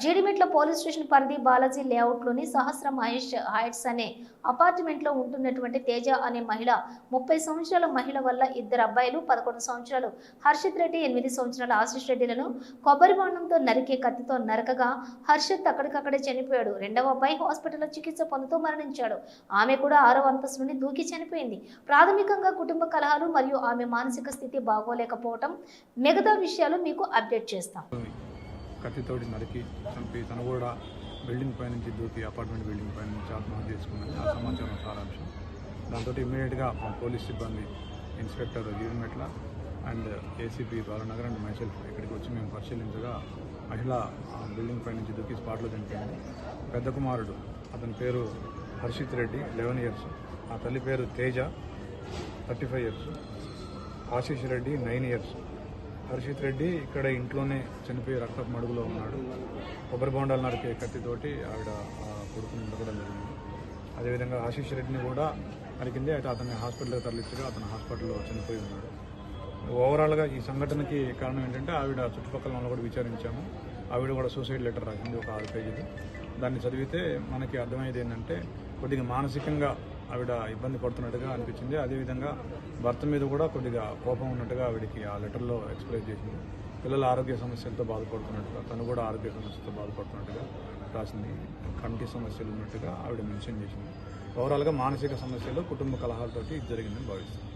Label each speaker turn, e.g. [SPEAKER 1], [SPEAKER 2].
[SPEAKER 1] Jeedimetla police station పరిధి బాలాజీ లేఅవుట్లోని Sahasra Mahesh heights అనే అపార్ట్మెంట్లో ఉంటున్నటువంటి తేజ అనే మహిళ ముప్పై సంవత్సరాల మహిళ వల్ల ఇద్దరు అబ్బాయిలు పదకొండు సంవత్సరాలు. హర్షిత్ రెడ్డి ఎనిమిది సంవత్సరాల ఆశిష్ రెడ్డిలను కొబ్బరి బాణంతో నరికే కత్తితో నరకగా హర్షిత్ అక్కడికక్కడే చనిపోయాడు. రెండవ అబ్బాయి హాస్పిటల్లో చికిత్స పొందుతూ మరణించాడు. ఆమె కూడా ఆరవ అంతస్తు నుండి దూకి చనిపోయింది. ప్రాథమికంగా కుటుంబ కలహాలు మరియు ఆమె మానసిక స్థితి బాగోలేకపోవటం మిగతా విషయాలు మీకు అప్డేట్ చేస్తాం.
[SPEAKER 2] కత్తితోటి నరికి చంపి తను కూడా బిల్డింగ్ పై నుంచి దూకి అపార్ట్మెంట్ బిల్డింగ్ పై నుంచి ఆత్మహత్య చేసుకున్నది. ఆ సమాచారం సారాంశం. దాంతో ఇమ్మీడియట్గా మా పోలీస్ సిబ్బంది inspector గీరిమెట్ల and ACP Balanagar and myself ఇక్కడికి వచ్చి మేము పరిశీలించగా మహిళ ఆ బిల్డింగ్ పై నుంచి దూకి స్పాట్లో చనిపోయింది. పెద్ద కుమారుడు అతని పేరు హర్షిత్ రెడ్డి లెవెన్ ఇయర్స్. ఆ తల్లి పేరు Teja thirty five years. Ashish Reddy nine years. Harshith Reddy ఇక్కడ ఇంట్లోనే చనిపోయి రక్తపు మడుగులో ఉన్నాడు. కొబ్బరి బొండాలు నరికే కత్తితోటి ఆవిడ కొడుకుని నరకడం జరిగింది. అదేవిధంగా ఆశీష్ రెడ్డిని కూడా నరికింది. అయితే అతన్ని హాస్పిటల్కి తరలించగా అతను హాస్పిటల్లో చనిపోయి ఉన్నాడు. ఓవరాల్గా ఈ సంఘటనకి కారణం ఏంటంటే ఆవిడ చుట్టుపక్కల వాళ్ళు కూడా విచారించాము. ఆవిడ కూడా సూసైడ్ లెటర్ రాసింది ఒక ఆరు పేజీలు దాన్ని చదివితే మనకి అర్థమయ్యేది ఏంటంటే కొద్దిగా మానసికంగా ఆవిడ ఇబ్బంది పడుతున్నట్టుగా అనిపించింది. అదేవిధంగా భర్త మీద కూడా కొద్దిగా కోపం ఉన్నట్టుగా ఆవిడకి ఆ లెటర్లో ఎక్స్ప్లెయిన్ చేసింది. పిల్లల ఆరోగ్య సమస్యలతో బాధపడుతున్నట్టుగా తను కూడా ఆరోగ్య సమస్యలతో బాధపడుతున్నట్టుగా రాసింది. కంటి సమస్యలు ఉన్నట్టుగా ఆవిడ మెన్షన్ చేసింది. ఓవరాల్గా మానసిక సమస్యలు కుటుంబ కలహాలతోటి ఇది జరిగిందని భావిస్తుంది